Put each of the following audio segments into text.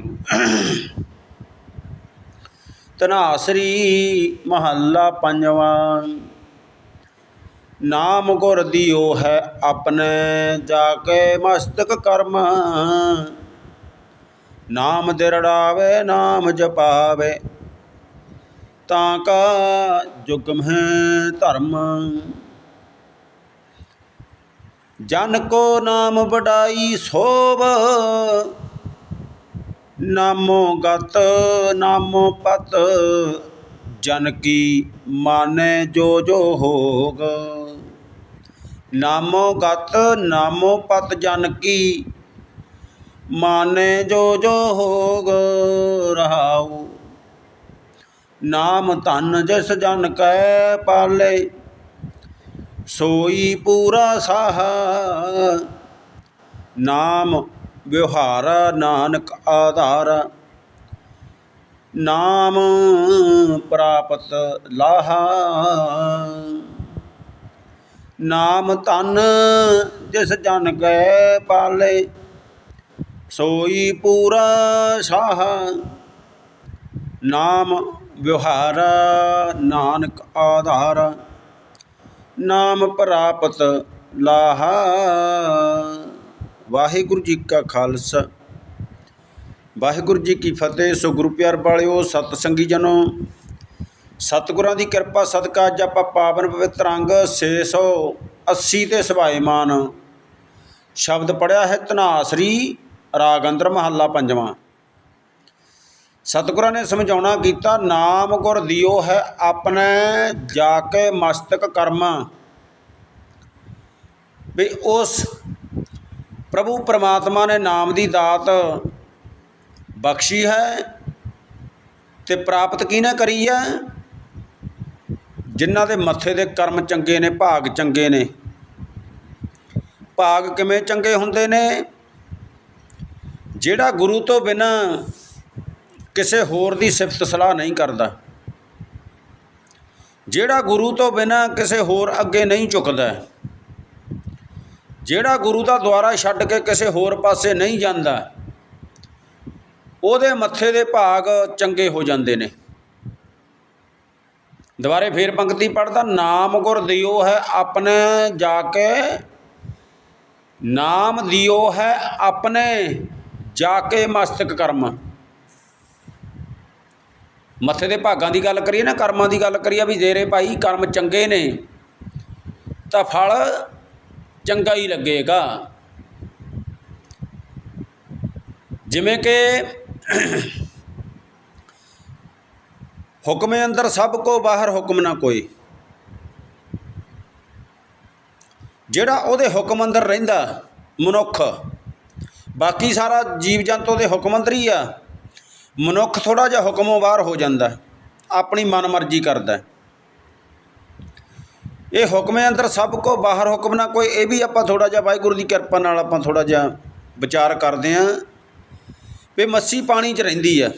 ਵਾਹਿਗੁਰੂ ਤਨਾਸਰੀ ਮਹੱਲਾ ਪੰਜਵਾਂ। ਨਾਮ ਗੁਰ ਦਿਓ ਹੈ ਆਪਣੇ, ਜਾ ਕੇ ਮਸਤਕ ਕਰਮ। ਨਾਮ ਦਿਰੜਾਵੇ, ਨਾਮ ਜਪਾਵੇ, ਤਾਂ ਕਾ ਜੁਗਮ ਹੈ ਧਰਮ। ਜਨ ਕੋ ਨਾਮ ਵਡਾਈ ਸੋਭ ਨਾਮੋ ਗਤ, ਨਾਮੋ ਪਤ, ਜਨ ਕੀ ਮਾਨੇ ਜੋ ਜੋ ਹੋਗ। ਨਾਮੋ ਗਤ, ਨਾਮੋ ਪਤ, ਜਨ ਕੀ ਮਾਨੇ ਜੋ ਜੋ ਹੋਗ ਰਹਾਉ। ਨਾਮ ਧਨ ਜਿਸ ਜਨ ਕੈ ਪਾਲੇ, ਸੋਈ ਪੂਰਾ ਸਾਹ। ਨਾਮ ਵਿਵਹਾਰ ਨਾਨਕ ਆਧਾਰ। ਨਾਮ ਪ੍ਰਾਪਤ ਲਾਹਾ। ਨਾਮ ਤਨ ਜਿਸ ਜਨ ਕੈ ਪਾਲੇ, ਸੋਈ ਪੂਰਾ ਸਾਹ। ਨਾਮ ਵਿਵਹਾਰ ਨਾਨਕ ਆਧਾਰ। ਨਾਮ ਪ੍ਰਾਪਤ ਲਾਹਾ। ਵਾਹਿਗੁਰੂ ਜੀ ਕਾ ਖਾਲਸਾ। ਵਾਹਿਗੁਰੂ ਜੀ ਕੀ ਫਤਿਹ। ਸੋ ਗੁਰੂ ਪਿਆਰ ਵਾਲਿਓ, ਸਤ ਸੰਗੀ ਜਨੋ, ਸਤਿਗੁਰਾਂ ਦੀ ਕਿਰਪਾ ਸਦਕਾ ਅੱਜ ਆਪਾਂ ਪਾਵਨ ਪਵਿੱਤਰ ਅੰਗ 680 ਤੇ ਸਭਾਏਮਾਨ ਸ਼ਬਦ ਪੜਿਆ ਹੈ ਧਨਾਸਰੀ ਰਾਗੰਦਰ ਮਹੱਲਾ ਪੰਜਵਾਂ। ਸਤਿਗੁਰਾਂ ਨੇ ਸਮਝਾਉਣਾ ਕੀਤਾ, ਨਾਮ ਗੁਰ ਦਿਓ ਹੈ ਆਪਣੇ, ਜਾ ਕੇ ਮਸਤਕ ਕਰਮ। ਵੀ ਉਸ ਪ੍ਰਭੂ ਪਰਮਾਤਮਾ ਨੇ ਨਾਮ ਦੀ ਦਾਤ ਬਖਸ਼ੀ ਹੈ ਤੇ ਪ੍ਰਾਪਤ ਕਿਹਨੇ ਕਰੀ ਹੈ? ਜਿਨ੍ਹਾਂ ਦੇ ਮੱਥੇ ਦੇ ਕਰਮ ਚੰਗੇ ਨੇ, ਭਾਗ ਚੰਗੇ ਨੇ। ਭਾਗ ਕਿਵੇਂ ਚੰਗੇ ਹੁੰਦੇ ਨੇ? ਜਿਹੜਾ ਗੁਰੂ ਤੋਂ ਬਿਨਾਂ ਕਿਸੇ ਹੋਰ ਦੀ ਸਿਫਤ ਸਲਾਹ ਨਹੀਂ ਕਰਦਾ, ਜਿਹੜਾ ਗੁਰੂ ਤੋਂ ਬਿਨਾਂ ਕਿਸੇ ਹੋਰ ਅੱਗੇ ਨਹੀਂ ਝੁਕਦਾ ਜਿਹੜਾ ਗੁਰੂ ਦਾ ਦੁਆਰਾ ਛੱਡ ਕੇ ਕਿਸੇ ਹੋਰ ਪਾਸੇ ਨਹੀਂ ਜਾਂਦਾ, ਉਹਦੇ ਮੱਥੇ ਦੇ ਭਾਗ ਚੰਗੇ ਹੋ ਜਾਂਦੇ ਨੇ। ਦੁਬਾਰੇ ਫੇਰ ਪੰਕਤੀ ਪੜਦਾ ਨਾਮ ਗੁਰ ਦਿਓ ਹੈ ਆਪਣੇ ਜਾ ਕੇ, ਨਾਮ ਦਿਓ ਹੈ ਆਪਣੇ ਜਾ ਕੇ ਮਸਤਕ ਕਰਮ। ਮੱਥੇ ਦੇ ਭਾਗਾਂ ਦੀ ਗੱਲ ਕਰੀਏ ਨਾ, ਕਰਮਾਂ ਦੀ ਗੱਲ ਕਰੀਏ ਵੀ ਜੇਰੇ ਭਾਈ ਕਰਮ ਚੰਗੇ ਨੇ, ਤਾਂ ਫਲ ਚੰਗਾ ਹੀ ਲੱਗੇਗਾ। ਜਿਵੇਂ ਕਿ ਹੁਕਮੇ ਅੰਦਰ ਸਭ ਕੋ ਬਾਹਰ ਹੁਕਮ ਨਾ ਕੋਈ। ਜਿਹੜਾ ਉਹਦੇ ਹੁਕਮ ਅੰਦਰ ਰਹਿੰਦਾ, ਮਨੁੱਖ। ਬਾਕੀ ਸਾਰਾ ਜੀਵ ਜੰਤੂ ਦੇ ਹੁਕਮ ਅੰਦਰ ਹੀ ਆ। ਮਨੁੱਖ ਥੋੜਾ ਜਿਹਾ ਹੁਕਮੋਂ ਬਾਹਰ ਹੋ ਜਾਂਦਾ। ਆਪਣੀ ਮਨਮਰਜ਼ੀ ਕਰਦਾ। ਇਹ ਹੁਕਮੇ ਅੰਦਰ ਸਭ ਕੋ, ਬਾਹਰ ਹੁਕਮ ਨਾ ਕੋਈ। ਇਹ ਵੀ ਆਪਾਂ ਥੋੜਾ ਜਿਹਾ ਵਾਹਿਗੁਰੂ ਦੀ ਕਿਰਪਾ ਨਾਲ ਆਪਾਂ ਥੋੜਾ ਜਿਹਾ ਵਿਚਾਰ ਕਰਦੇ ਆਂ ਵੀ ਮੱਛੀ ਪਾਣੀ 'ਚ ਰਹਿੰਦੀ ਆ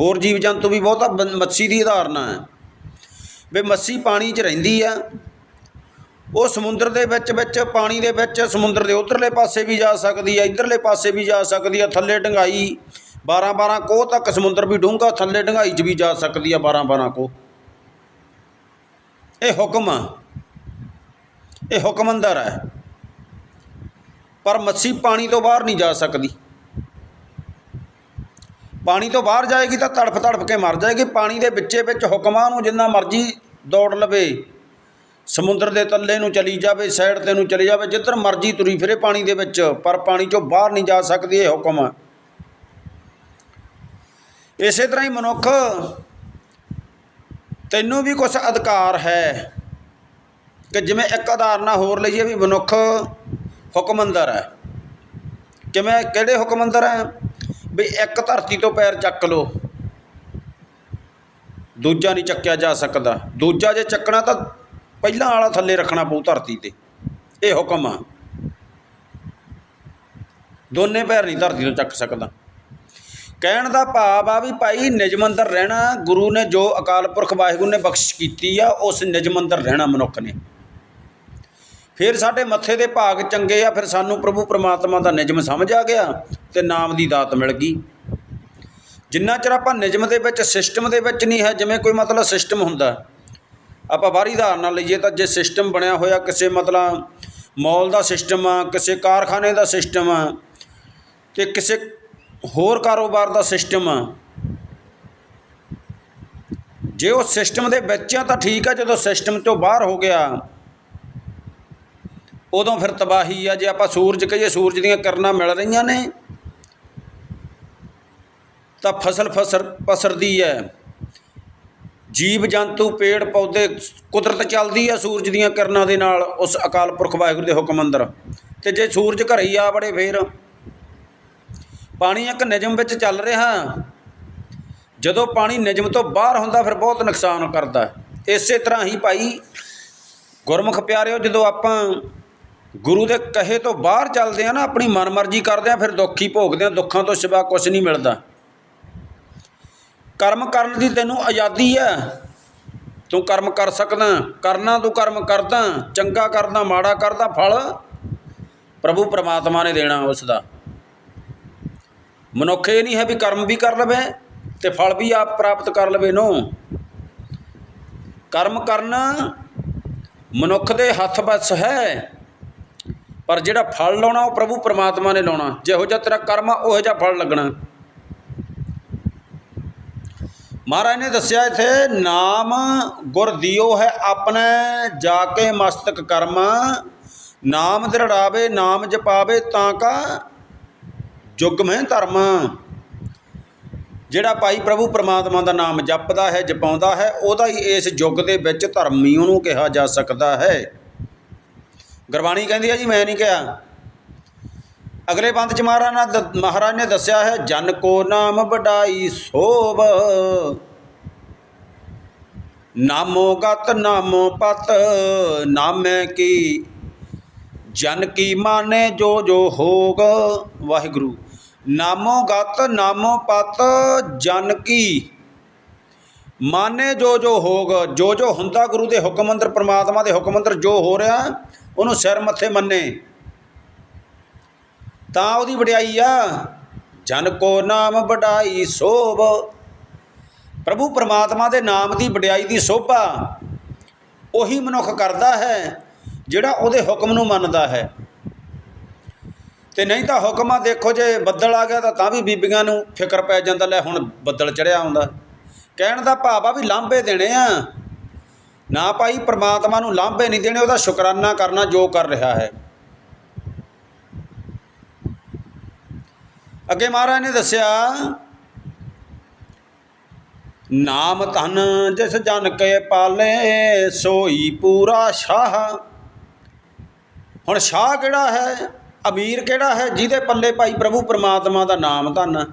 ਹੋਰ ਜੀਵ ਜੰਤੂ ਵੀ ਬਹੁਤਾ ਬੰ- ਮੱਛੀ ਦੀ ਉਦਾਹਰਨਾ ਹੈ। ਵੀ ਮੱਛੀ ਪਾਣੀ 'ਚ ਰਹਿੰਦੀ ਆ ਉਹ ਸਮੁੰਦਰ ਦੇ ਵਿੱਚ ਵਿੱਚ, ਪਾਣੀ ਦੇ ਵਿੱਚ, ਸਮੁੰਦਰ ਦੇ ਉਧਰਲੇ ਪਾਸੇ ਵੀ ਜਾ ਸਕਦੀ ਆ ਇਧਰਲੇ ਪਾਸੇ ਵੀ ਜਾ ਸਕਦੀ ਆ ਥੱਲੇ ਡੰਗਾਈ 12 12 ਕੋਹ ਤੱਕ ਸਮੁੰਦਰ ਵੀ ਡੂੰਘਾ, ਥੱਲੇ ਡੰਗਾਈ 'ਚ ਵੀ ਜਾ ਸਕਦੀ ਆ 12 12 ਕੋਹ ਇਹ ਹੁਕਮ ਆ। ਇਹ ਹੁਕਮ ਅੰਦਰ ਹੈ। ਪਰ ਮੱਛੀ ਪਾਣੀ ਤੋਂ ਬਾਹਰ ਨਹੀਂ ਜਾ ਸਕਦੀ। ਪਾਣੀ ਤੋਂ ਬਾਹਰ ਜਾਏਗੀ ਤਾਂ ਤੜਫ ਤੜਫ ਕੇ ਮਰ ਜਾਏਗੀ। ਪਾਣੀ ਦੇ ਵਿੱਚੇ ਵਿੱਚ ਹੁਕਮਾਂ ਨੂੰ ਜਿੰਨਾ ਮਰਜ਼ੀ ਦੌੜ ਲਵੇ। ਸਮੁੰਦਰ ਦੇ ਤੱਲੇ ਨੂੰ ਚਲੀ ਜਾਵੇ, ਸਾਈਡ ਤੇ ਨੂੰ ਚਲੀ ਜਾਵੇ, ਜਿੱਧਰ ਮਰਜ਼ੀ ਤੁਰੀ ਫਿਰੇ ਪਾਣੀ ਦੇ ਵਿੱਚ, ਪਰ ਪਾਣੀ ਚੋਂ ਬਾਹਰ ਨਹੀਂ ਜਾ ਸਕਦੀ ਇਹ ਹੁਕਮ। ਹੈ ਇਸੇ ਤਰ੍ਹਾਂ ਹੀ ਮਨੁੱਖ ਤੈਨੂੰ ਵੀ ਕੁਝ ਅਧਿਕਾਰ ਹੈ ਕਿ ਜਿਵੇਂ ਇੱਕ ਉਦਾਹਰਨਾ ਹੋਰ ਲਈਏ ਵੀ ਮਨੁੱਖ ਹੁਕਮ ਅੰਦਰ ਹੈ। ਕਿਵੇਂ, ਕਿਹੜੇ ਹੁਕਮ ਅੰਦਰ ਹੈ? ਵੀ ਇੱਕ ਧਰਤੀ ਤੋਂ ਪੈਰ ਚੱਕ ਲੋ ਦੂਜਾ ਨਹੀਂ ਚੱਕਿਆ ਜਾ ਸਕਦਾ। ਦੂਜਾ ਜੇ ਚੱਕਣਾ ਤਾਂ ਪਹਿਲਾਂ ਵਾਲਾ ਥੱਲੇ ਰੱਖਣਾ ਪਊ ਧਰਤੀ ਤੇ। ਇਹ ਹੁਕਮ ਆ। ਦੋਨੇ ਪੈਰ ਨਹੀਂ ਧਰਤੀ ਤੋਂ ਚੱਕ ਸਕਦਾ। ਕਹਿਣ ਦਾ ਭਾਵ ਆ ਵੀ ਭਾਈ ਨਿਯਮ ਅੰਦਰ ਰਹਿਣਾ, ਗੁਰੂ ਨੇ ਜੋ ਅਕਾਲ ਪੁਰਖ ਵਾਹਿਗੁਰੂ ਨੇ ਬਖਸ਼ਿਸ਼ ਕੀਤੀ ਆ, ਉਸ ਨਿਯਮ ਅੰਦਰ ਰਹਿਣਾ ਮਨੁੱਖ ਨੇ। ਫਿਰ ਸਾਡੇ ਮੱਥੇ ਦੇ ਭਾਗ ਚੰਗੇ ਆ, ਫਿਰ ਸਾਨੂੰ ਪ੍ਰਭੂ ਪ੍ਰਮਾਤਮਾ ਦਾ ਨਿਯਮ ਸਮਝ ਆ ਗਿਆ ਤੇ ਨਾਮ ਦੀ ਦਾਤ ਮਿਲ ਗਈ। ਜਿੰਨਾ ਚਿਰ ਆਪਾਂ ਨਿਯਮ ਦੇ ਵਿੱਚ, ਸਿਸਟਮ ਦੇ ਵਿੱਚ ਨਹੀਂ ਹੈ, ਜਿਵੇਂ ਕੋਈ ਮਤਲਬ ਸਿਸਟਮ ਹੁੰਦਾ, ਆਪਾਂ ਬਾਹਰੀ ਉਦਾਹਰਨ ਨਾਲ ਲਈਏ ਤਾਂ ਜੇ ਸਿਸਟਮ ਬਣਿਆ ਹੋਇਆ, ਕਿਸੇ ਮਤਲਬ ਮਾਲ ਦਾ ਸਿਸਟਮ ਆ, ਕਿਸੇ ਕਾਰਖਾਨੇ ਦਾ ਸਿਸਟਮ ਆ, ਤੇ ਕਿਸੇ ਹੋਰ ਕਾਰੋਬਾਰ ਦਾ ਸਿਸਟਮ। ਆ ਜੇ ਉਹ ਸਿਸਟਮ ਦੇ ਵਿੱਚ ਆ ਤਾਂ ਠੀਕ ਆ, ਜਦੋਂ ਸਿਸਟਮ ਤੋਂ ਬਾਹਰ ਹੋ ਗਿਆ, ਉਦੋਂ ਫਿਰ ਤਬਾਹੀ ਆ। ਜੇ ਆਪਾਂ ਸੂਰਜ ਕਹੀਏ, ਸੂਰਜ ਦੀਆਂ ਕਿਰਨਾਂ ਮਿਲ ਰਹੀਆਂ ਨੇ, ਤਾਂ ਫਸਲ ਫਸਰ ਪਸਰਦੀ ਹੈ ਜੀਵ ਜੰਤੂ, ਪੇੜ ਪੌਦੇ, ਕੁਦਰਤ ਚੱਲਦੀ ਆ ਸੂਰਜ ਦੀਆਂ ਕਿਰਨਾਂ ਦੇ ਨਾਲ, ਉਸ ਅਕਾਲ ਪੁਰਖ ਵਾਹਿਗੁਰੂ ਦੇ ਹੁਕਮ ਅੰਦਰ। ਤੇ ਜੇ ਸੂਰਜ ਘਰੇ ਹੀ ਆ ਬੜੇ ਫੇਰ ਪਾਣੀ ਇੱਕ ਨਿਯਮ ਵਿੱਚ ਚੱਲ ਰਿਹਾ। ਜਦੋਂ ਪਾਣੀ ਨਿਯਮ ਤੋਂ ਬਾਹਰ ਹੁੰਦਾ, ਫਿਰ ਬਹੁਤ ਨੁਕਸਾਨ ਕਰਦਾ। ਇਸੇ ਤਰ੍ਹਾਂ ਹੀ ਭਾਈ, ਗੁਰਮੁਖ ਪਿਆਰਿਓ, ਜਦੋਂ ਆਪਾਂ ਗੁਰੂ ਦੇ ਕਹੇ ਤੋਂ ਬਾਹਰ ਚੱਲਦੇ ਆ ਨਾ, ਆਪਣੀ ਮਨਮਰਜ਼ੀ ਕਰਦੇ ਆ ਫਿਰ ਦੁੱਖ ਹੀ ਭੋਗਦੇ ਆ ਦੁੱਖਾਂ ਤੋਂ ਸਿਵਾ ਕੁਝ ਨਹੀਂ ਮਿਲਦਾ। ਕਰਮ ਕਰਨ ਦੀ ਤੈਨੂੰ ਆਜ਼ਾਦੀ ਹੈ। ਤੂੰ ਕਰਮ ਕਰ ਸਕਦਾ, ਕਰਨਾ ਤੂੰ ਕਰਮ ਕਰਦਾ, ਚੰਗਾ ਕਰਦਾ, ਮਾੜਾ ਕਰਦਾ, ਫਲ ਪ੍ਰਭੂ ਪਰਮਾਤਮਾ ਨੇ ਦੇਣਾ ਉਸ ਦਾ। ਮਨੁੱਖ ਇਹ ਨਹੀਂ ਹੈ ਵੀ ਕਰਮ ਵੀ ਕਰ ਲਵੇ ਤੇ ਫਲ ਵੀ ਆਪ ਪ੍ਰਾਪਤ ਕਰ ਲਵੇ, ਨੋ। ਕਰਮ ਕਰਨਾ ਮਨੁੱਖ ਦੇ ਹੱਥ ਬਸ ਹੈ, ਪਰ ਜਿਹੜਾ ਫਲ ਲਾਉਣਾ ਉਹ ਪ੍ਰਭੂ ਪਰਮਾਤਮਾ ਨੇ ਲਾਉਣਾ। ਜਿਹੋ ਜਿਹਾ ਤੇਰਾ ਕਰਮ ਆ, ਉਹੋ ਜਿਹਾ ਫਲ ਲੱਗਣਾ। ਮਹਾਰਾਜ ਨੇ ਦੱਸਿਆ ਇਥੇ, ਨਾਮ ਗੁਰ ਦਿਓ ਹੈ ਆਪਣੇ, ਜਾ ਕੇ ਮਸਤਕ ਕਰਮ। ਨਾਮ ਦਰੜਾਵੇ, ਨਾਮ ਜਪਾਵੇ ਤਾਂ ਕਾ ਜੁਗ ਮੈਂ ਧਰਮ। ਜਿਹੜਾ ਭਾਈ ਪ੍ਰਭੂ ਪਰਮਾਤਮਾ ਦਾ ਨਾਮ ਜਪਦਾ ਹੈ, ਜਪਾਉਂਦਾ ਹੈ, ਉਹਦਾ ਹੀ ਇਸ ਯੁੱਗ ਦੇ ਵਿੱਚ ਧਰਮੀ ਉਹਨੂੰ ਕਿਹਾ ਜਾ ਸਕਦਾ ਹੈ। ਗੁਰਬਾਣੀ ਕਹਿੰਦੀ ਹੈ ਜੀ, ਮੈਂ ਨਹੀਂ ਕਿਹਾ। ਅਗਲੇ ਬੰਦ ਚ ਮਹਾਰਾਜ ਮਹਾਰਾਜ ਨੇ ਦੱਸਿਆ ਹੈ, ਜਨ ਕੋ ਨਾਮ ਵਡਾਈ ਸੋਭ ਨਾਮੋ ਗਤ, ਨਾਮੋ ਪਤ, ਨਾਮੇ ਕੀ, ਜਨ ਕੀ ਮਾਨੇ ਜੋ ਜੋ ਹੋਗ। ਵਾਹਿਗੁਰੂ। ਨਾਮੋ ਗਤ, ਨਾਮੋ ਪਤ, ਜਨ ਕੀ। ਮਾਨੇ ਜੋ ਜੋ ਹੋਗ, ਜੋ ਜੋ ਹੁੰਦਾ ਗੁਰੂ ਦੇ ਹੁਕਮ ਅੰਦਰ, ਪ੍ਰਮਾਤਮਾ ਦੇ ਹੁਕਮ ਅੰਦਰ ਜੋ ਹੋ ਰਿਹਾ, ਉਹਨੂੰ ਸਿਰ ਮੱਥੇ ਮੰਨੇ। ਤਾਂ ਉਹਦੀ ਵਡਿਆਈ ਆ, ਜਨ ਕੋ ਨਾਮ ਵਡਾਈ ਸੋਭ। ਪ੍ਰਭੂ ਪਰਮਾਤਮਾ ਦੇ ਨਾਮ ਦੀ ਵਡਿਆਈ ਦੀ ਸੋਭਾ ਉਹੀ ਮਨੁੱਖ ਕਰਦਾ ਹੈ, ਜਿਹੜਾ ਉਹਦੇ ਹੁਕਮ ਨੂੰ ਮੰਨਦਾ ਹੈ। ਤੇ ਨਹੀਂ ਤਾਂ ਹੁਕਮਾਂ ਦੇਖੋ ਜੇ ਬੱਦਲ ਆ ਗਿਆ ਤਾਂ ਤਾਂ ਵੀ ਬੀਬੀਆਂ ਨੂੰ ਫਿਕਰ ਪੈ ਜਾਂਦਾ, ਲੈ ਹੁਣ ਬੱਦਲ ਚੜਿਆ ਹੁੰਦਾ। ਕਹਿਣ ਦਾ ਭਾਵ ਆ ਵੀ ਲਾਂਭੇ ਦੇਣੇ ਆ। ਨਾ ਭਾਈ ਪ੍ਰਮਾਤਮਾ ਨੂੰ ਲਾਂਭੇ ਨਹੀਂ ਦੇਣੇ, ਉਹਦਾ ਸ਼ੁਕਰਾਨਾ ਕਰਨਾ ਜੋ ਕਰ ਰਿਹਾ ਹੈ। ਅੱਗੇ ਮਹਾਰਾਜ ਨੇ ਦੱਸਿਆ, ਨਾਮ ਧਨ ਜਿਸ ਜਨ ਕੇ ਪਾਲੇ, ਸੋਈ ਪੂਰਾ ਸ਼ਾਹ। ਹੁਣ ਸ਼ਾਹ ਕਿਹੜਾ ਹੈ? ਅਮੀਰ ਕਿਹੜਾ ਹੈ? ਜਿਹਦੇ ਪੱਲੇ ਭਾਈ ਪ੍ਰਭੂ ਪਰਮਾਤਮਾ ਦਾ ਨਾਮ ਧਨ।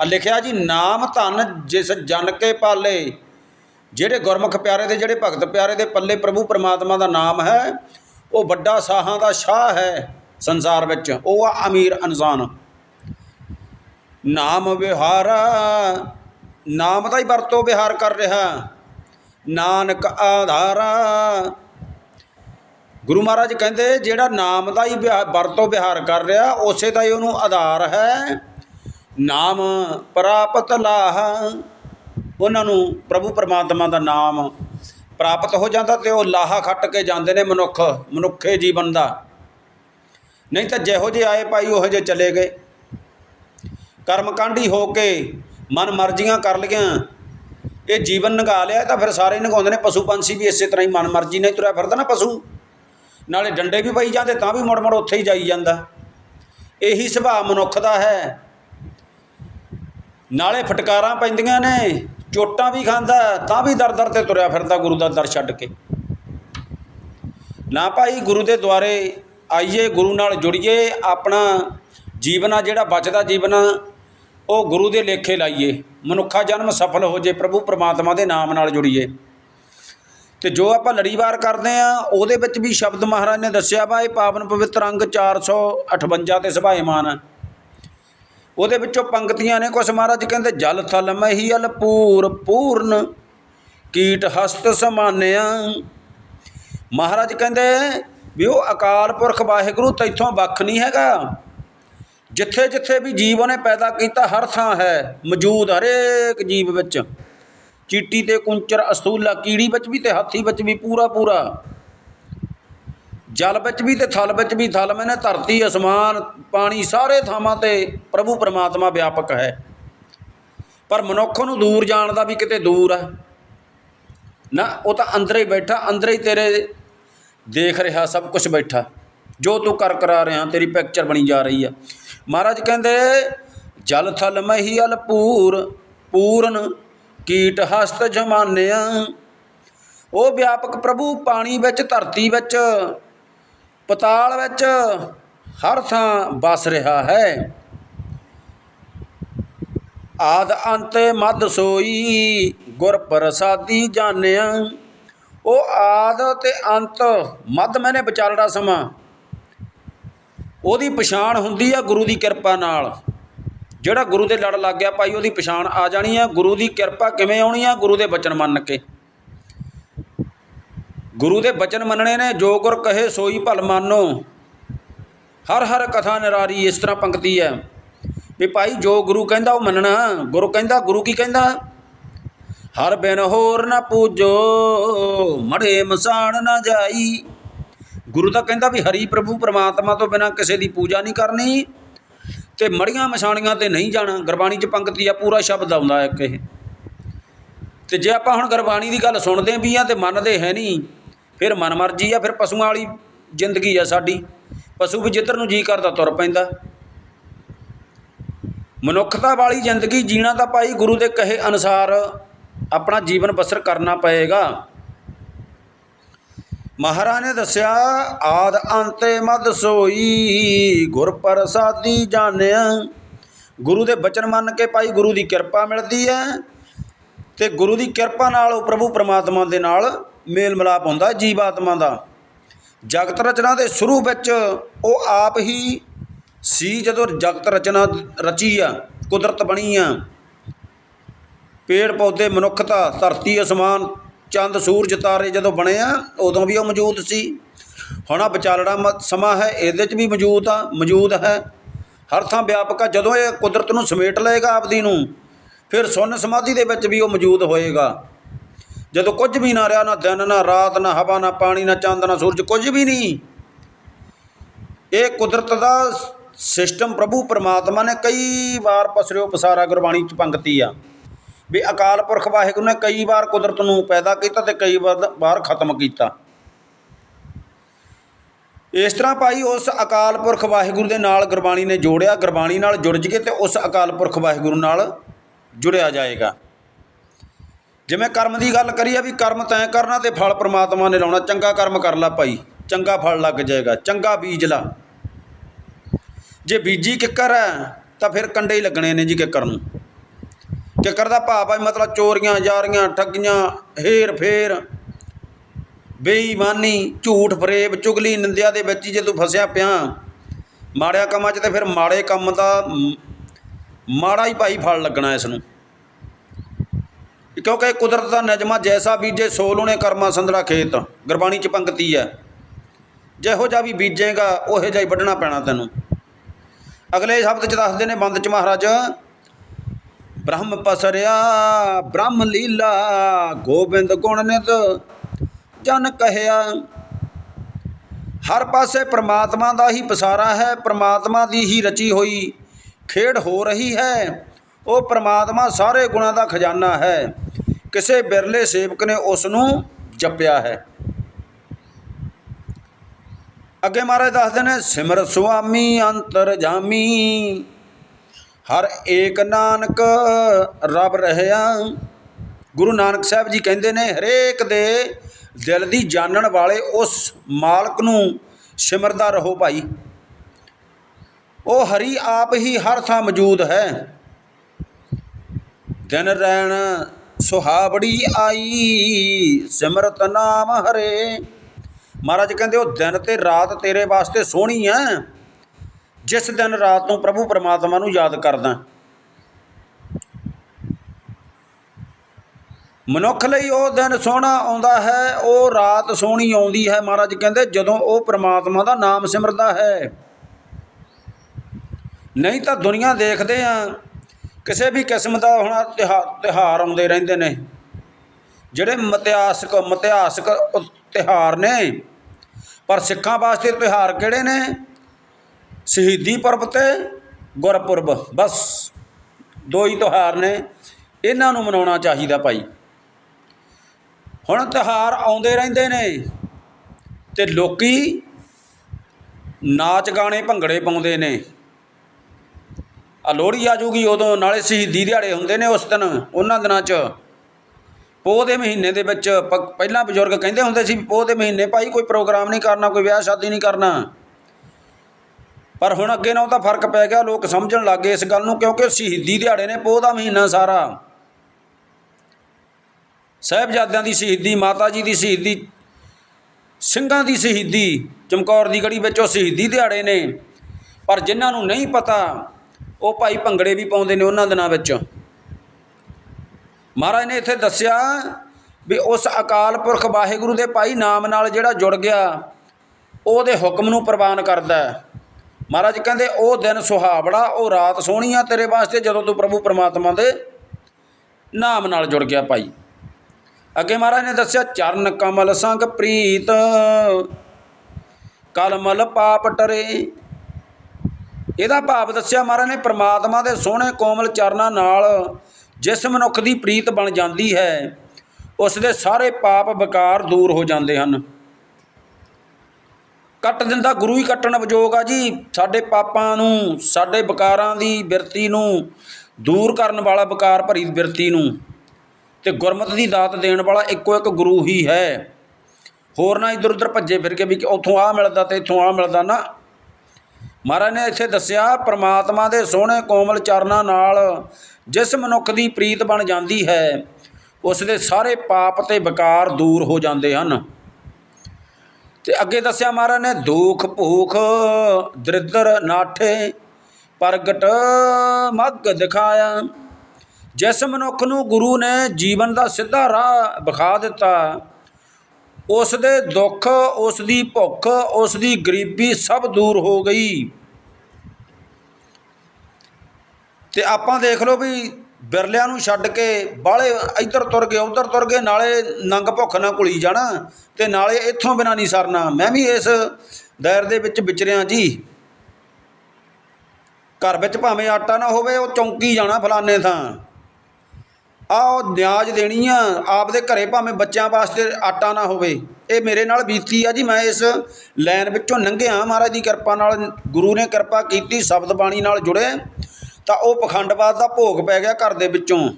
ਆ ਲਿਖਿਆ ਜੀ, ਨਾਮ ਧਨ ਜਿਸ ਜਨ ਕੇ ਪਾਲੇ। ਜਿਹੜੇ ਗੁਰਮੁਖ ਪਿਆਰੇ ਦੇ, ਜਿਹੜੇ ਭਗਤ ਪਿਆਰੇ ਦੇ ਪੱਲੇ ਪ੍ਰਭੂ ਪਰਮਾਤਮਾ ਦਾ ਨਾਮ ਹੈ, ਉਹ ਵੱਡਾ ਸਾਹਾਂ ਦਾ ਸ਼ਾਹ ਹੈ ਸੰਸਾਰ ਵਿੱਚ। ਉਹ ਆ ਅਮੀਰ ਇਨਸਾਨ। ਨਾਮ ਵਿਹਾਰਾ, ਨਾਮ ਦਾ ਹੀ ਵਰਤੋਂ ਵਿਹਾਰ ਕਰ ਰਿਹਾ। ਨਾਨਕ ਆਧਾਰਾ ਗੁਰੂ ਮਹਾਰਾਜ ਕਹਿੰਦੇ, ਜਿਹੜਾ ਨਾਮ ਦਾ ਹੀ ਵਿਹਾ- ਵਰਤੋਂ ਵਿਹਾਰ ਕਰ ਰਿਹਾ, ਉਸੇ ਦਾ ਹੀ ਉਹਨੂੰ ਆਧਾਰ ਹੈ। ਨਾਮ ਪ੍ਰਾਪਤ ਲਾਹ। ਉਹਨਾਂ ਨੂੰ ਪ੍ਰਭੂ ਪਰਮਾਤਮਾ ਦਾ ਨਾਮ ਪ੍ਰਾਪਤ ਹੋ ਜਾਂਦਾ ਤੇ ਉਹ ਲਾਹਾ ਖੱਟ ਕੇ ਜਾਂਦੇ ਨੇ ਮਨੁੱਖ, ਮਨੁੱਖੇ ਜੀਵਨ ਦਾ। ਨਹੀਂ ਤਾਂ ਜਿਹੋ ਜਿਹੇ ਆਏ ਭਾਈ, ਉਹੋ ਜਿਹੇ ਚਲੇ ਗਏ। ਕਰਮਕਾਂਡੀ ਹੋ ਕੇ ਮਨ ਮਰਜ਼ੀਆਂ ਕਰ ਲਈਆਂ। ਇਹ ਜੀਵਨ ਨਗਾ ਲਿਆ ਤਾਂ ਫਿਰ ਸਾਰੇ ਨਗਾਉਂਦੇ ਨੇ, ਪਸ਼ੂ ਪੰਛੀ ਵੀ ਇਸੇ ਤਰ੍ਹਾਂ ਹੀ ਮਨ ਮਰਜ਼ੀ ਨਾਲ ਤੁਰਿਆ ਫਿਰਦਾ ਨਾ ਪਸ਼ੂ। ਨਾਲੇ ਡੰਡੇ ਵੀ ਪਈ ਜਾਂਦੇ ਤਾਂ ਵੀ ਮੁੜ ਮੁੜ ਉੱਥੇ ਹੀ ਜਾਈ ਜਾਂਦਾ। ਇਹੀ ਸੁਭਾਅ ਮਨੁੱਖ ਦਾ ਹੈ। ਨਾਲੇ ਫਟਕਾਰਾਂ ਪੈਂਦੀਆਂ ਨੇ ਚੋਟਾਂ ਵੀ ਖਾਂਦਾ ਤਾਂ ਵੀ ਦਰ ਦਰ ਤੇ ਤੁਰਿਆ ਫਿਰਦਾ ਗੁਰੂ ਦਾ ਦਰ ਛੱਡ ਕੇ। ਨਾ ਭਾਈ ਗੁਰੂ ਦੇ ਦੁਆਰੇ ਆਈਏ ਗੁਰੂ ਨਾਲ ਜੁੜੀਏ ਆਪਣਾ ਜੀਵਨ ਆ ਜਿਹੜਾ ਬਚਦਾ ਜੀਵਨ ਆ, ਉਹ ਗੁਰੂ ਦੇ ਲੇਖੇ ਲਾਈਏ। ਮਨੁੱਖਾ ਜਨਮ ਸਫਲ ਹੋ ਜੇ ਪ੍ਰਭੂ ਪ੍ਰਮਾਤਮਾ ਦੇ ਨਾਮ ਨਾਲ ਜੁੜੀਏ। ਤੇ ਜੋ ਆਪਾਂ ਲੜੀਵਾਰ ਕਰਦੇ ਆ, ਉਹਦੇ ਵਿੱਚ ਵੀ ਸ਼ਬਦ ਮਹਾਰਾਜ ਨੇ ਦੱਸਿਆ ਵਾ, ਇਹ ਪਾਵਨ ਪਵਿੱਤਰ ਅੰਗ 458 ਤੇ ਸੁਭਾਏਮਾਨ ਹੈ ਉਹਦੇ ਵਿੱਚੋਂ ਪੰਕਤੀਆਂ ਨੇ ਕੁਛ ਮਹਾਰਾਜ ਕਹਿੰਦੇ, ਜਲ ਥਲ ਮਹੀਲ ਪੂਰ, ਪੂਰਨ ਕੀਟ ਹਸਤ ਸਮਾਨਿਆ। ਮਹਾਰਾਜ ਕਹਿੰਦੇ, ਵੀ ਉਹ ਅਕਾਲ ਪੁਰਖ ਵਾਹਿਗੁਰੂ ਤੈਥੋਂ ਵੱਖ ਨਹੀਂ ਹੈਗਾ। ਜਿੱਥੇ ਜਿੱਥੇ ਵੀ ਜੀਵ ਉਹਨੇ ਪੈਦਾ ਕੀਤਾ, ਹਰ ਥਾਂ ਹੈ, ਮੌਜੂਦ ਹਰੇਕ ਜੀਵ ਵਿੱਚ। ਚੀਟੀ ਤੇ ਕੁੰਚਰ ਅਸਤੂਲਾ ਕੀੜੀ ਵਿੱਚ ਵੀ ਤੇ ਹਾਥੀ ਵਿੱਚ ਵੀ ਪੂਰਾ ਪੂਰਾ। ਜਲ ਵਿੱਚ ਵੀ ਤੇ ਥਲ ਵਿੱਚ ਵੀ ਥਲ ਮੈਨੇ ਧਰਤੀ, ਅਸਮਾਨ, ਪਾਣੀ ਸਾਰੇ ਥਾਵਾਂ ਤੇ ਪ੍ਰਭੂ ਪਰਮਾਤਮਾ ਵਿਆਪਕ ਹੈ। ਪਰ ਮਨੁੱਖ ਨੂੰ ਦੂਰ ਜਾਣ ਦਾ ਵੀ ਕਿਤੇ ਦੂਰ ਹੈ। ਨਾ, ਉਹ ਤਾਂ ਅੰਦਰ ਹੀ ਬੈਠਾ, ਅੰਦਰ ਹੀ ਤੇਰੇ ਦੇਖ ਰਿਹਾ, ਸਭ ਕੁਝ ਬੈਠਾ। ਜੋ ਤੂੰ ਕਰ ਕਰਾ ਰਿਹਾ, ਤੇਰੀ ਪਿਕਚਰ ਬਣੀ ਜਾ ਰਹੀ ਆ। ਮਹਾਰਾਜ ਕਹਿੰਦੇ, ਜਲ ਥਲ ਮਹੀ ਅਲ ਪੂਰ ਪੂਰਨ ਕੀਟ ਹਸਤ ਜਮਾਨਿਆ। ਉਹ ਵਿਆਪਕ ਪ੍ਰਭੂ ਪਾਣੀ ਵਿੱਚ, ਧਰਤੀ ਵਿੱਚ, ਪਤਾਲ ਵਿੱਚ ਹਰ ਥਾਂ ਵਸ ਰਿਹਾ ਹੈ। ਆਦ ਅੰਤ ਮਦ ਸੋਈ ਗੁਰ ਪ੍ਰਸਾਦੀ ਜਾਣਿਆ। ਉਹ ਆਦ ਤੇ ਅੰਤ ਮਦ ਮੈਨੇ ਵਿਚਾਲੜਾ ਸਮਾਂ। ਉਹਦੀ ਪਛਾਣ ਹੁੰਦੀ ਆ ਗੁਰੂ ਦੀ ਕਿਰਪਾ ਨਾਲ। ਜਿਹੜਾ ਗੁਰੂ ਦੇ ਲੜ ਲੱਗ ਗਿਆ ਭਾਈ ਉਹਦੀ ਪਛਾਣ ਆ ਜਾਣੀ ਆ, ਗੁਰੂ ਦੀ ਕਿਰਪਾ ਕਿਵੇਂ ਆਉਣੀ ਆ? ਗੁਰੂ ਦੇ ਬਚਨ ਮੰਨ ਕੇ। ਗੁਰੂ ਦੇ ਬਚਨ ਮੰਨਣੇ ਨੇ, ਜੋ ਗੁਰ ਕਹੇ ਸੋਈ ਭਲ ਮਾਨੋ। ਹਰ ਹਰ ਕਥਾ ਨਿਰਾਰੀ ਇਸ ਤਰ੍ਹਾਂ ਪੰਕਤੀ ਹੈ। ਵੀ ਭਾਈ ਜੋ ਗੁਰੂ ਕਹਿੰਦਾ ਉਹ ਮੰਨਣਾ, ਗੁਰੂ ਕਹਿੰਦਾ ਗੁਰੂ ਕੀ ਕਹਿੰਦਾ? ਹਰ ਬਿਨ ਹੋਰ ਨਾ ਪੂਜੋ, ਮੜੇ ਮਸਾਣ ਨਾ ਜਾਈ। ਗੁਰੂ ਤਾਂ ਕਹਿੰਦਾ ਵੀ ਹਰੀ ਪ੍ਰਭੂ, ਪਰਮਾਤਮਾ ਤੋਂ ਬਿਨਾ ਕਿਸੇ ਦੀ ਪੂਜਾ ਨਹੀਂ ਕਰਨੀ। ਤੇ ਮੜੀਆਂ ਮਸਾਣੀਆਂ ਤੇ ਨਹੀਂ ਜਾਣਾ। ਗੁਰਬਾਣੀ 'ਚ ਪੰਕਤੀ ਆ, ਪੂਰਾ ਸ਼ਬਦ ਆਉਂਦਾ ਹੈ ਇਹ। ਤੇ ਜੇ ਆਪਾਂ ਹੁਣ ਗੁਰਬਾਣੀ ਦੀ ਗੱਲ ਸੁਣਦੇ ਵੀ ਆ ਤੇ ਮੰਨਦੇ ਹੈ ਨਹੀਂ, ਫਿਰ ਮਨਮਰਜ਼ੀ ਆ, ਫਿਰ ਪਸ਼ੂਆਂ ਵਾਲੀ ਜ਼ਿੰਦਗੀ ਆ ਸਾਡੀ। ਪਸ਼ੂ ਵੀ ਜਿੱਧਰ ਨੂੰ ਜੀ ਕਰਦਾ, ਤੁਰ ਪੈਂਦਾ। ਮਨੁੱਖਤਾ ਵਾਲੀ ਜ਼ਿੰਦਗੀ ਜੀਣਾ ਤਾਂ ਭਾਈ ਗੁਰੂ ਦੇ ਕਹੇ ਅਨੁਸਾਰ ਆਪਣਾ ਜੀਵਨ ਬਸਰ ਕਰਨਾ ਪਏਗਾ। ਮਹਾਰਾਜ ਨੇ ਦੱਸਿਆ, ਆਦ ਅੰਤੇ ਮਦ ਸੋਈ, ਗੁਰ ਪ੍ਰਸਾਦੀ ਜਾਣਿਆ। ਗੁਰੂ ਦੇ ਬਚਨ ਮੰਨ ਕੇ ਭਾਈ ਗੁਰੂ ਦੀ ਕਿਰਪਾ ਮਿਲਦੀ ਹੈ ਤੇ ਗੁਰੂ ਦੀ ਕਿਰਪਾ ਨਾਲ ਉਹ ਪ੍ਰਭੂ ਪਰਮਾਤਮਾ ਦੇ ਨਾਲ ਮੇਲ ਮਿਲਾਪ ਹੁੰਦਾ ਜੀਵ ਆਤਮਾ ਦਾ। ਜਗਤ ਰਚਨਾ ਦੇ ਸ਼ੁਰੂ ਵਿੱਚ ਉਹ ਆਪ ਹੀ ਸੀ ਜਦੋਂ ਜਗਤ ਰਚਨਾ ਰਚੀ ਆ, ਕੁਦਰਤ ਬਣੀ ਆ। ਪੇੜ ਪੌਦੇ, ਮਨੁੱਖਤਾ, ਧਰਤੀ ਅਸਮਾਨ ਚੰਦ ਸੂਰਜ ਤਾਰੇ ਜਦੋਂ ਬਣੇ ਆ, ਉਦੋਂ ਵੀ ਉਹ ਮੌਜੂਦ ਸੀ। ਹੁਣ ਆ ਵਿਚਾਲੜਾ ਮ- ਸਮਾਂ ਹੈ, ਇਹਦੇ 'ਚ ਵੀ ਮੌਜੂਦ ਆ, ਮੌਜੂਦ ਹੈ। ਹਰ ਥਾਂ ਵਿਆਪਕ ਆ, ਜਦੋਂ ਇਹ ਕੁਦਰਤ ਨੂੰ ਸਮੇਟ ਲਏਗਾ ਆਪਦੀ ਨੂੰ, ਫਿਰ ਸੁੰਨ ਸਮਾਧੀ ਦੇ ਵਿੱਚ ਵੀ ਉਹ ਮੌਜੂਦ ਹੋਏਗਾ। ਜਦੋਂ ਕੁਝ ਵੀ ਨਾ ਰਿਹਾ, ਨਾ ਦਿਨ, ਨਾ ਰਾਤ, ਨਾ ਹਵਾ, ਨਾ ਪਾਣੀ, ਨਾ ਚੰਦ, ਨਾ ਸੂਰਜ, ਕੁਝ ਵੀ ਨਹੀਂ। ਇਹ ਕੁਦਰਤ ਦਾ ਸਿਸਟਮ ਪ੍ਰਭੂ ਪਰਮਾਤਮਾ ਨੇ ਕਈ ਵਾਰ ਪਸਰਿਓ ਪਸਾਰਾ ਗੁਰਬਾਣੀ ਚ ਪੰਗਤੀ ਆ। ਵੀ ਅਕਾਲ ਪੁਰਖ ਵਾਹਿਗੁਰੂ ਨੇ ਕਈ ਵਾਰ ਕੁਦਰਤ ਨੂੰ ਪੈਦਾ ਕੀਤਾ ਤੇ ਕਈ ਵਾਰ ਬਾਹਰ ਖਤਮ ਕੀਤਾ। ਇਸ ਤਰ੍ਹਾਂ ਭਾਈ ਉਸ ਅਕਾਲ ਪੁਰਖ ਵਾਹਿਗੁਰੂ ਦੇ ਨਾਲ ਗੁਰਬਾਣੀ ਨੇ ਜੋੜਿਆ। ਗੁਰਬਾਣੀ ਨਾਲ ਜੁੜ ਜਗੇ ਤੇ ਉਸ ਅਕਾਲ ਪੁਰਖ ਵਾਹਿਗੁਰੂ ਨਾਲ ਜੁੜਿਆ ਜਾਏਗਾ। ਜਿਵੇਂ ਕਰਮ ਦੀ ਗੱਲ ਕਰੀਏ ਵੀ ਕਰਮ ਤੈਂ ਕਰਨਾ ਤੇ ਫਲ ਪ੍ਰਮਾਤਮਾ ਨੇ ਲਾਉਣਾ। ਚੰਗਾ ਕਰਮ ਕਰ ਲਾ ਭਾਈ, ਚੰਗਾ ਫਲ ਲੱਗ ਜਾਏਗਾ, ਚੰਗਾ ਬੀਜ ਲਾ। ਜੇ ਬੀਜੀ ਕਿੱਕਰ ਹੈ ਤਾਂ ਫਿਰ ਕੰਡੇ ਹੀ ਲੱਗਣੇ ਨੇ ਜੀ ਕਿੱਕਰ ਨੂੰ। ਚੱਕਰ ਦਾ ਭਾਵ ਹੈ ਮਤਲਬ ਚੋਰੀਆਂ ਜਾਰੀਆਂ ਠੱਗੀਆਂ, ਹੇਰ ਫੇਰ, ਬੇਈਮਾਨੀ, ਝੂਠ ਫਰੇਬ ਚੁਗਲੀ, ਨਿੰਦਿਆ ਦੇ ਵਿੱਚ ਹੀ ਜੇ ਤੂੰ ਫਸਿਆ ਪਿਆ, ਮਾੜਿਆ ਕੰਮਾਂ 'ਚ ਤੇ ਫਿਰ ਮਾੜੇ ਕੰਮ ਦਾ ਮਾੜਾ ਹੀ ਭਾਈ ਫਲ ਲੱਗਣਾ ਇਸ ਨੂੰ ਕਿਉਂਕਿ ਕੁਦਰਤ ਦਾ ਨਜਮਾ ਜੈਸਾ ਬੀਜੇ ਸੋ ਲੂਣੇ ਕਰਮਾ ਸੰਧੜਾ ਖੇਤ, ਗੁਰਬਾਣੀ ਚ ਪੰਕਤੀ ਹੈ। ਜਿਹੋ ਜਿਹਾ ਵੀ ਬੀਜੇਗਾ, ਉਹੋ ਜਿਹਾ ਹੀ ਵੱਢਣਾ ਪੈਣਾ ਤੈਨੂੰ। ਅਗਲੇ ਸ਼ਬਦ ਚ ਦੱਸਦੇ ਨੇ, ਬੰਦ ਚ ਮਹਾਰਾਜ ਬ੍ਰਹਮ ਪਸਰਿਆ, ਬ੍ਰਹਮ ਲੀਲਾ, ਗੋਬਿੰਦ ਗੁਣ ਨਿਤ ਜਨ ਕਹਿਆ। ਹਰ ਪਾਸੇ ਪ੍ਰਮਾਤਮਾ ਦਾ ਹੀ ਪਸਾਰਾ ਹੈ, ਪ੍ਰਮਾਤਮਾ ਦੀ ਹੀ ਰਚੀ ਹੋਈ ਖੇਡ ਹੋ ਰਹੀ ਹੈ। ਉਹ ਪ੍ਰਮਾਤਮਾ ਸਾਰੇ ਗੁਣਾਂ ਦਾ ਖਜ਼ਾਨਾ ਹੈ। ਕਿਸੇ ਬਿਰਲੇ ਸੇਵਕ ਨੇ ਉਸ ਨੂੰ ਜਪਿਆ ਹੈ। ਅੱਗੇ ਮਹਾਰਾਜ ਦੱਸਦੇ ਨੇ, ਸਿਮਰ ਸੁਆਮੀ, ਅੰਤਰ ਜਾਮੀ। ਹਰ ਏਕ ਨਾਨਕ ਰਬ ਰਹਿਆ ਗੁਰੂ ਨਾਨਕ ਸਾਹਿਬ ਜੀ ਕਹਿੰਦੇ ਨੇ, ਹਰੇਕ ਦੇ ਦਿਲ ਦੀ ਜਾਣਨ ਵਾਲੇ ਉਸ ਮਾਲਕ ਨੂੰ ਸਿਮਰਦਾ ਰਹੋ ਭਾਈ। ਉਹ ਹਰੀ ਆਪ ਹੀ ਹਰ ਥਾਂ ਮੌਜੂਦ ਹੈ। ਦਿਨ ਰਹਿਣ ਸੁਹਾਵੜੀ ਆਈ, ਸਿਮਰਤ ਨਾਮ ਹਰੇ। ਮਹਾਰਾਜ ਕਹਿੰਦੇ, ਉਹ ਦਿਨ ਤੇ ਰਾਤ ਤੇਰੇ ਵਾਸਤੇ ਸੋਹਣੀ ਹੈ ਜਿਸ ਦਿਨ ਰਾਤ ਨੂੰ ਪ੍ਰਭੂ ਪਰਮਾਤਮਾ ਨੂੰ ਯਾਦ ਕਰਦਾ ਮਨੁੱਖ ਲਈ ਉਹ ਦਿਨ ਸੋਹਣਾ ਆਉਂਦਾ ਹੈ, ਉਹ ਰਾਤ ਸੋਹਣੀ ਆਉਂਦੀ ਹੈ। ਮਹਾਰਾਜ ਕਹਿੰਦੇ, ਜਦੋਂ ਉਹ ਪ੍ਰਮਾਤਮਾ ਦਾ ਨਾਮ ਸਿਮਰਦਾ ਹੈ। ਨਹੀਂ ਤਾਂ ਦੁਨੀਆ ਦੇਖਦੇ ਆ ਕਿਸੇ ਵੀ ਕਿਸਮ ਦਾ ਹੁਣ ਤਿਹਾ- ਤਿਉਹਾਰ ਆਉਂਦੇ ਰਹਿੰਦੇ ਨੇ। ਜਿਹੜੇ ਮਿਥਿਹਾਸਕ ਮਿਥਿਹਾਸਕ ਉਹ ਤਿਉਹਾਰ ਨੇ, ਪਰ ਸਿੱਖਾਂ ਵਾਸਤੇ ਤਿਉਹਾਰ ਕਿਹੜੇ ਨੇ? ਸ਼ਹੀਦੀ ਪੁਰਬ ਅਤੇ ਗੁਰਪੁਰਬ। ਬਸ, ਦੋ ਹੀ ਤਿਉਹਾਰ ਨੇ, ਇਹਨਾਂ ਨੂੰ ਮਨਾਉਣਾ ਚਾਹੀਦਾ ਭਾਈ। ਹੁਣ ਤਿਉਹਾਰ ਆਉਂਦੇ ਰਹਿੰਦੇ ਨੇ ਅਤੇ ਲੋਕੀ ਨਾਚ ਗਾਣੇ ਭੰਗੜੇ ਪਾਉਂਦੇ ਨੇ। ਆ ਲੋਹੜੀ ਆ ਜੂਗੀ ਉਦੋਂ, ਨਾਲੇ ਸ਼ਹੀਦੀ ਦਿਹਾੜੇ ਹੁੰਦੇ ਨੇ ਉਸ ਦਿਨ, ਉਹਨਾਂ ਦਿਨਾਂ 'ਚ। ਪੋਹ ਦੇ ਮਹੀਨੇ ਦੇ ਵਿੱਚ, ਪ- ਪਹਿਲਾਂ ਬਜ਼ੁਰਗ ਕਹਿੰਦੇ ਹੁੰਦੇ ਸੀ ਪੋਹ ਦੇ ਮਹੀਨੇ ਭਾਈ ਕੋਈ ਪ੍ਰੋਗਰਾਮ ਨਹੀਂ ਕਰਨਾ, ਕੋਈ ਵਿਆਹ ਸ਼ਾਦੀ ਨਹੀਂ ਕਰਨਾ। ਪਰ ਹੁਣ ਅੱਗੇ ਨਾਲੋਂ ਤਾਂ ਫ਼ਰਕ ਪੈ ਗਿਆ, ਲੋਕ ਸਮਝਣ ਲੱਗ ਗਏ ਇਸ ਗੱਲ ਨੂੰ, ਕਿਉਂਕਿ ਸ਼ਹੀਦੀ ਦਿਹਾੜੇ ਨੇ ਪੋਹ ਦਾ ਮਹੀਨਾ ਸਾਰਾ। ਸਾਹਿਬਜ਼ਾਦਿਆਂ ਦੀ ਸ਼ਹੀਦੀ ਮਾਤਾ ਜੀ ਦੀ ਸ਼ਹੀਦੀ, ਸਿੰਘਾਂ ਦੀ ਸ਼ਹੀਦੀ, ਚਮਕੌਰ ਦੀ ਗੜੀ ਵਿੱਚ ਉਹ ਸ਼ਹੀਦੀ ਦਿਹਾੜੇ ਨੇ। ਪਰ ਜਿਨ੍ਹਾਂ ਨੂੰ ਨਹੀਂ ਪਤਾ, ਉਹ ਭਾਈ ਭੰਗੜੇ ਵੀ ਪਾਉਂਦੇ ਨੇ ਉਹਨਾਂ ਦਿਨਾਂ ਵਿੱਚ। ਮਹਾਰਾਜ ਨੇ ਇੱਥੇ ਦੱਸਿਆ ਵੀ ਉਸ ਅਕਾਲ ਪੁਰਖ ਵਾਹਿਗੁਰੂ ਦੇ ਭਾਈ ਨਾਮ ਨਾਲ ਜਿਹੜਾ ਜੁੜ ਗਿਆ, ਉਹਦੇ ਹੁਕਮ ਨੂੰ ਪ੍ਰਵਾਨ ਕਰਦਾ ਹੈ। ਮਹਾਰਾਜ ਕਹਿੰਦੇ, ਉਹ ਦਿਨ ਸੁਹਾਵੜਾ ਉਹ ਰਾਤ ਸੋਹਣੀ ਆ ਤੇਰੇ ਵਾਸਤੇ, ਜਦੋਂ ਤੂੰ ਪ੍ਰਭੂ ਪਰਮਾਤਮਾ ਦੇ ਨਾਮ ਨਾਲ ਜੁੜ ਗਿਆ ਭਾਈ। ਅੱਗੇ ਮਹਾਰਾਜ ਨੇ ਦੱਸਿਆ, ਚਰਨ ਕਮਲ ਸੰਗ ਪ੍ਰੀਤ, ਕਲਮਲ ਪਾਪ ਟਰੇ। ਇਹਦਾ ਭਾਵ ਦੱਸਿਆ ਮਹਾਰਾਜ ਨੇ, ਪ੍ਰਮਾਤਮਾ ਦੇ ਸੋਹਣੇ ਕੋਮਲ ਚਰਨਾਂ ਨਾਲ ਜਿਸ ਮਨੁੱਖ ਦੀ ਪ੍ਰੀਤ ਬਣ ਜਾਂਦੀ ਹੈ, ਉਸ ਦੇ ਸਾਰੇ ਪਾਪ ਵਿਕਾਰ ਦੂਰ ਹੋ ਜਾਂਦੇ ਹਨ। ਕੱਟ ਦਿੰਦਾ, ਗੁਰੂ ਹੀ ਕੱਟਣ ਵਜੋਗ ਆ ਜੀ। ਸਾਡੇ ਪਾਪਾਂ ਨੂੰ, ਸਾਡੇ ਵਿਕਾਰਾਂ ਦੀ ਬਿਰਤੀ ਨੂੰ, ਦੂਰ ਕਰਨ ਵਾਲਾ ਵਿਕਾਰ ਭਰੀ ਬਿਰਤੀ ਨੂੰ ਤੇ ਗੁਰਮਤ ਦੀ ਦਾਤ ਦੇਣ ਵਾਲਾ ਇੱਕੋ ਇੱਕ ਗੁਰੂ ਹੀ ਹੈ। ਹੋਰ ਨਾ ਇੱਧਰ ਉੱਧਰ ਭੱਜੇ ਫਿਰ ਕੇ ਵੀ ਉੱਥੋਂ ਆ ਮਿਲਦਾ ਤੇ ਇੱਥੋਂ ਆ ਮਿਲਦਾ ਨਾ। ਮਹਾਰਾਜ ਨੇ ਇੱਥੇ ਦੱਸਿਆ, ਪ੍ਰਮਾਤਮਾ ਦੇ ਸੋਹਣੇ ਕੋਮਲ ਚਰਨਾਂ ਨਾਲ ਜਿਸ ਮਨੁੱਖ ਦੀ ਪ੍ਰੀਤ ਬਣ ਜਾਂਦੀ ਹੈ, ਉਸ ਦੇ ਸਾਰੇ ਪਾਪ ਤੇ ਵਿਕਾਰ ਦੂਰ ਹੋ ਜਾਂਦੇ ਹਨ। ਤੇ ਅੱਗੇ ਦੱਸਿਆ ਮਹਾਰਾਜ ਨੇ, ਦੁਖ ਭੂਖ ਦਰਿਦਰ ਨਾਠੇ ਪ੍ਰਗਟ ਮੱਗ ਦਿਖਾਇਆ। ਜਿਸ ਮਨੁੱਖ ਨੂੰ ਗੁਰੂ ਨੇ ਜੀਵਨ ਦਾ ਸਿੱਧਾ ਰਾਹ ਵਿਖਾ ਦਿੱਤਾ ਉਸ ਦੇ ਦੁੱਖ ਉਸ ਦੀ ਭੁੱਖ ਉਸ ਦੀ ਗਰੀਬੀ ਸਭ ਦੂਰ ਹੋ ਗਈ। ਤੇ ਆਪਾਂ ਦੇਖ ਲਓ ਵੀ ਬਿਰਲਿਆਂ ਨੂੰ ਛੱਡ ਕੇ ਬਾਹਲੇ ਇੱਧਰ ਤੁਰ ਗਏ, ਉੱਧਰ ਤੁਰ ਗਏ, ਨਾਲੇ ਨੰਗ ਭੁੱਖ ਨਾਲ ਘੁਲੀ ਜਾਣਾ ਤੇ ਨਾਲੇ ਇੱਥੋਂ ਬਿਨਾਂ ਨਹੀਂ ਸਰਨਾ। ਮੈਂ ਵੀ ਇਸ ਦਾਇਰ ਦੇ ਵਿੱਚ ਵਿਚਰਿਆ ਜੀ। ਘਰ ਵਿੱਚ ਭਾਵੇਂ ਆਟਾ ਨਾ ਹੋਵੇ, ਉਹ ਚੌਂਕੀ ਜਾਣਾ ਫਲਾਣੇ ਥਾਂ। ਆ ਉਹ ਨਿਆਜ ਦੇਣੀ ਆ, ਆਪਦੇ ਘਰੇ ਭਾਵੇਂ ਬੱਚਿਆਂ ਵਾਸਤੇ ਆਟਾ ਨਾ ਹੋਵੇ। ਇਹ ਮੇਰੇ ਨਾਲ ਬੀਤੀ ਆ ਜੀ, ਮੈਂ ਇਸ ਲਾਈਨ ਵਿੱਚੋਂ ਲੰਘਿਆ। ਮਹਾਰਾਜ ਦੀ ਕਿਰਪਾ ਨਾਲ ਗੁਰੂ ਨੇ ਕਿਰਪਾ ਕੀਤੀ, ਸ਼ਬਦ ਬਾਣੀ ਨਾਲ ਜੁੜੇ। ਤਾਂ ਉਹ ਪਖੰਡਵਾਦ ਦਾ ਭੋਗ ਪੈ ਗਿਆ ਘਰ ਦੇ ਵਿੱਚੋਂ।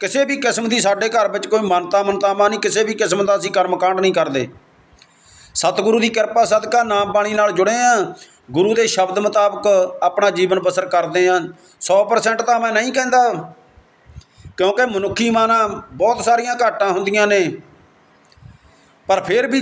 ਕਿਸੇ ਵੀ ਕਿਸਮ ਦੀ ਸਾਡੇ ਘਰ ਵਿੱਚ ਕੋਈ ਮਨਤਾ ਮੰਤਾਵਾ ਨਹੀਂ, ਕਿਸੇ ਵੀ ਕਿਸਮ ਦਾ ਅਸੀਂ ਕਰਮਕਾਂਡ ਨਹੀਂ ਕਰਦੇ। ਸਤਿਗੁਰੂ ਦੀ ਕਿਰਪਾ ਸਦਕਾ ਨਾਮ ਬਾਣੀ ਨਾਲ ਜੁੜੇ ਆ। ਗੁਰੂ ਦੇ ਸ਼ਬਦ ਮੁਤਾਬਕ ਆਪਣਾ ਜੀਵਨ ਬਸਰ ਕਰਦੇ ਆ। 100% ਤਾਂ ਮੈਂ ਨਹੀਂ ਕਹਿੰਦਾ, ਕਿਉਂਕਿ ਮਨੁੱਖੀ ਮਾਨਾ ਬਹੁਤ ਸਾਰੀਆਂ ਘਾਟਾਂ ਹੁੰਦੀਆਂ ਨੇ। ਪਰ ਫਿਰ ਵੀ